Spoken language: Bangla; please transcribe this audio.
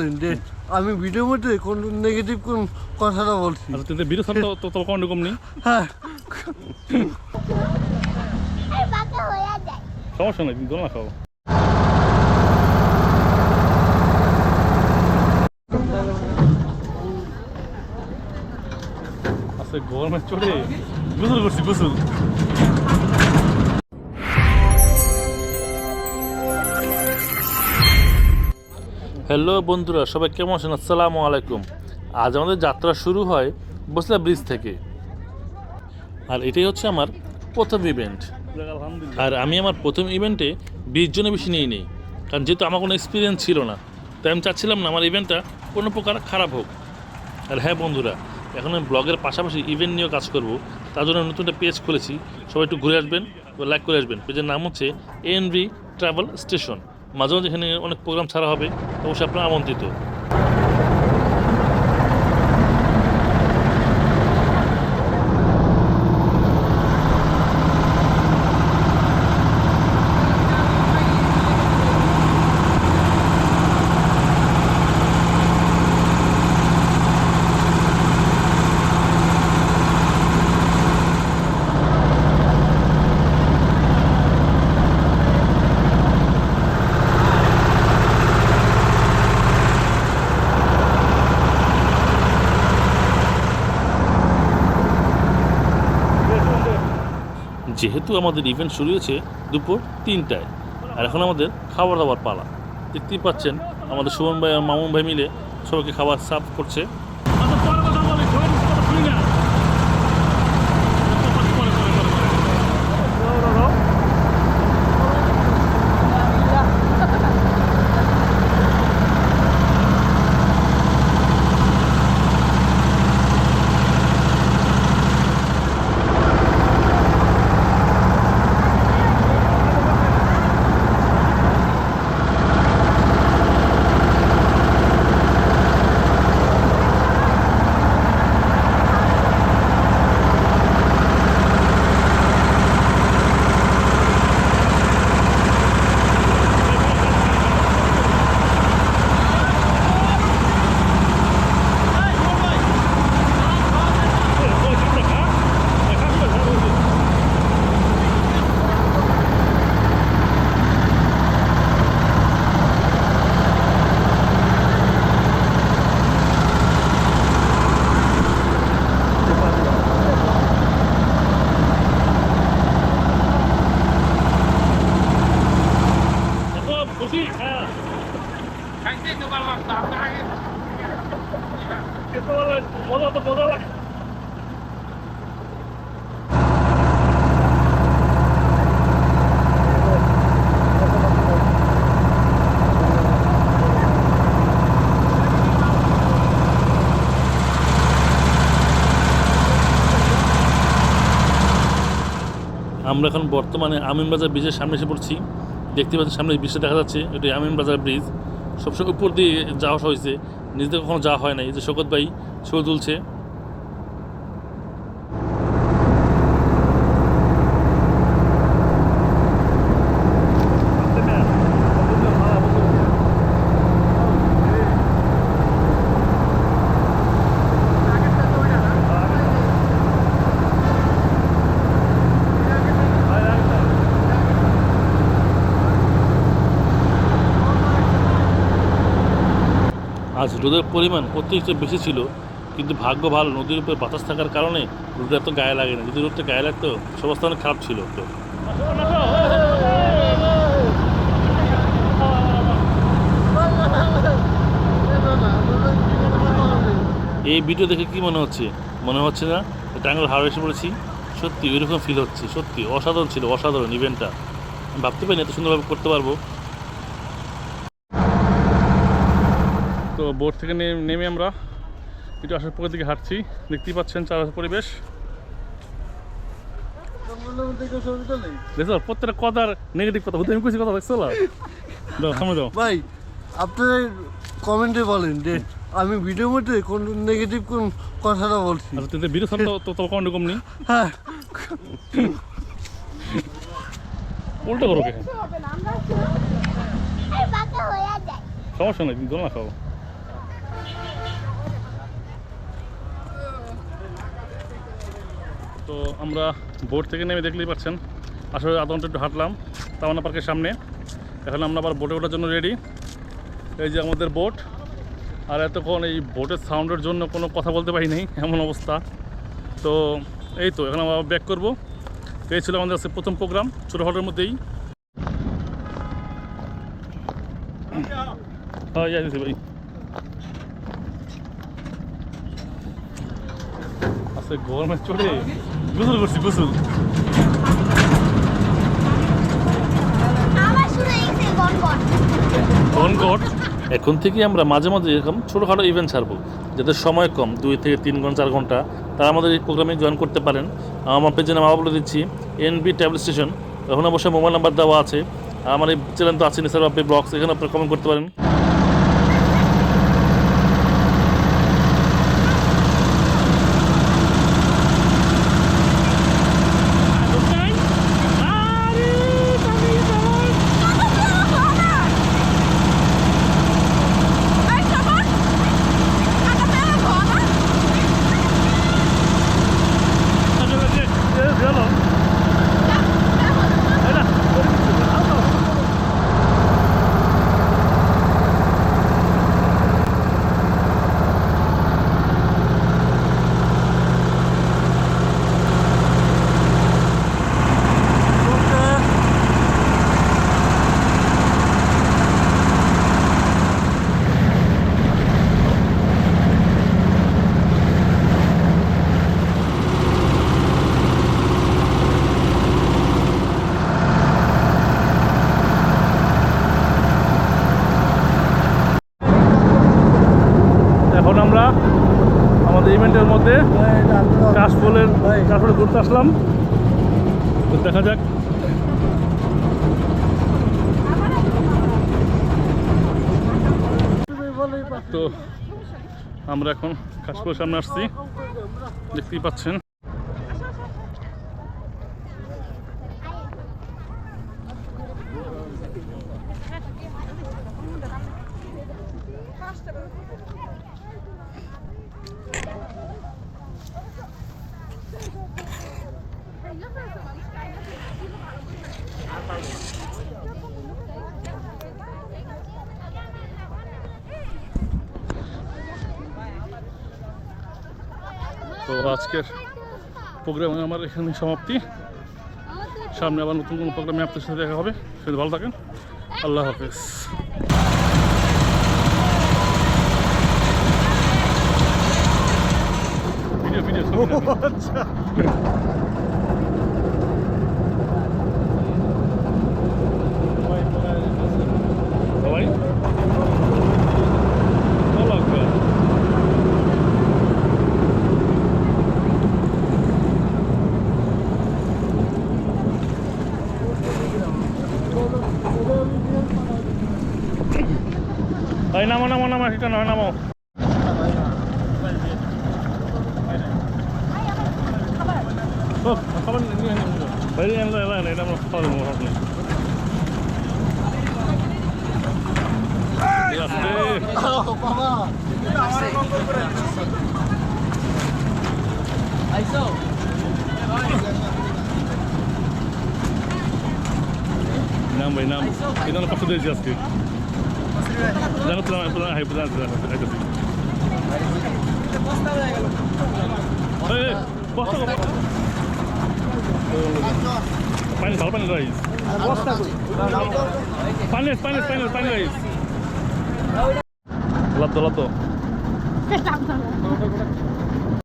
বলেন যে আমি ভিডিওর মধ্যে কোন নেগেটিভ কোন কথাটা বলছি। আচ্ছা তুই বিরু সাল তো তো কোন রকম নেই। হ্যাঁ। আর বাঁকা হয়ে যায়। সমস্যা নেই তুমি দোলনা খাও। আচ্ছা গরমে চড়ে গোসল করছি গোসল। হ্যালো বন্ধুরা, সবাই কেমন আছেন? আসসালামু আলাইকুম। আজ আমাদের যাত্রা শুরু হয় বসলা ব্রিজ থেকে। আর এটাই হচ্ছে আমার প্রথম ইভেন্ট আর আমি আমার প্রথম ইভেন্টে বিশ জনের বেশি নিয়ে নিই। কারণ যেহেতু আমার কোনো এক্সপিরিয়েন্স ছিল না, তাই আমি চাচ্ছিলাম না আমার ইভেন্টটা কোনো প্রকার খারাপ হোক। আর হ্যাঁ বন্ধুরা, এখন আমি ব্লগের পাশাপাশি ইভেন্ট নিয়েও কাজ করব, তার জন্য নতুন একটা পেজ খুলেছি। সবাই একটু ঘুরে আসবেন লাইক করে আসবেন। পেজের নাম হচ্ছে এনভি ট্রাভেল স্টেশন মাঝে মাঝে এখানে অনেক প্রোগ্রাম ছাড়া হবে অবশ্যই আপনারা আমন্ত্রিত। যেহেতু আমাদের ইভেন্ট শুরু হয়েছে দুপুর তিনটায়, আর এখন আমাদের খাবার দাবার পালা। দেখতেই পাচ্ছেন আমাদের সুমন ভাই মামুন ভাই মিলে সবাইকে খাবার সার্ভ করছে খুশি হ্যাঁ মজা তো মজা লাগে আমরা এখন বর্তমানে আমিন বাজার ব্রিজের সামনে এসে পড়ছি। দেখতে পাচ্ছি সামনে ব্রিজটা দেখা যাচ্ছে, এটি আমিন বাজার ব্রিজ সবসময় উপর দিয়ে যাওয়া হয়েছে নিজেদের কখনো যাওয়া হয় নাই। যে শকত ভাই ছবি তুলছে আজ রোদের পরিমাণ অতিরিক্ত বেশি ছিল, কিন্তু ভাগ্য ভালো, নদীর উপরে বাতাস থাকার কারণে রোদ এত গায়ে লাগে না। যদি রোদটা গায়ে লাগতো অবস্থা অনেক খারাপ ছিল একটু এই ভিডিও দেখে কি মনে হচ্ছে? মনে হচ্ছে না? টাঙ্গাল হাওড়া এসে পড়েছি। সত্যি ওইরকম ফিল হচ্ছে, সত্যি। অসাধারণ ছিল, অসাধারণ ইভেন্টটা ভাবতে পারিনি এত সুন্দরভাবে করতে পারব। বোট থেকে নেমে আমরা একটু আসার পরের দিকে হাঁটছি। দেখতেই পাচ্ছেন চারপাশের পরিবেশ। দেখছ প্রত্যেকটা কথার নেগেটিভ কথা। আমি কিছু কথা দেখছ না? দাও সামনে দাও। ভাই আপনারা কমেন্টে বলেন যে আমি মধ্যে কোন নেগেটিভ কোন কথাটা বলছি। আচ্ছা তুই বিরু সাল তো নেই। হ্যাঁ। উল্টো করো হয়ে সমস্যা নেই কিন্তু না খাও। তো আমরা বোট থেকে নেমে দেখলেই পাচ্ছেন আসলে আধ ঘণ্টা একটু হাঁটলাম, তামান্না পার্কের সামনে। এখন আমরা আবার বোটে ওঠার জন্য রেডি এই যে আমাদের বোট। আর এতক্ষণ এই বোটের সাউন্ডের জন্য কোনো কথা বলতে পারি নাই এমন অবস্থা। তো এই তো, এখন আমরা ব্যাক করব। এই ছিল আমাদের আজকে প্রথম প্রোগ্রাম ছোটো হটের মধ্যেই। হ্যাঁ ভাই। আচ্ছা গরমে চলে গোসল করছি গোসল। এখন থেকে আমরা মাঝে মাঝে এরকম ছোটোখাটো ইভেন্ট ছাড়বো যাদের সময় কম দুই থেকে তিন ঘণ্টা চার ঘণ্টা। তারা আমাদের এই প্রোগ্রামে জয়েন করতে পারেন। আমার পেজে নাম আবার বলে দিচ্ছি এনবি ট্যাবল স্টেশন এখন অবশ্যই মোবাইল নাম্বার দেওয়া আছে। আর আমার এই চ্যানেল তো আছে নিসার বাপি ব্লগস এখানে আপনারা কমেন্ট করতে পারেন এখন আমরা আমাদের মধ্যে কাশফুলের কাশফুলে ঘুরতে আসলাম। তো দেখা যাক। তো আমরা এখন কাশফুলের সামনে আসছি। দেখতেই পাচ্ছেন। তো আজকের প্রোগ্রাম আমার এখানে সমাপ্তি। সামনে আবার নতুন কোনো প্রোগ্রামে আপনার সাথে দেখা হবে। সেটা ভালো থাকেন। আল্লাহ হাফেজ। ভিডিও ভিডিও ভালো লাগবে এই নামো নামো নামো সেটা নয় নামো ও খাবার নিয়ে নিয়ে নিয়ে বাইরে আনলো এলা না এটা আমরা খাওয়া দেবো হাত নেই নাম ভাই নাম এটা আমরা পাশে দিয়েছি আজকে জানো তো আপনার হাই প্রধান বস্তা পানি ভালো পানি রাইস পানি পানি পানি পানি রাইস লাভ তো লাভ তো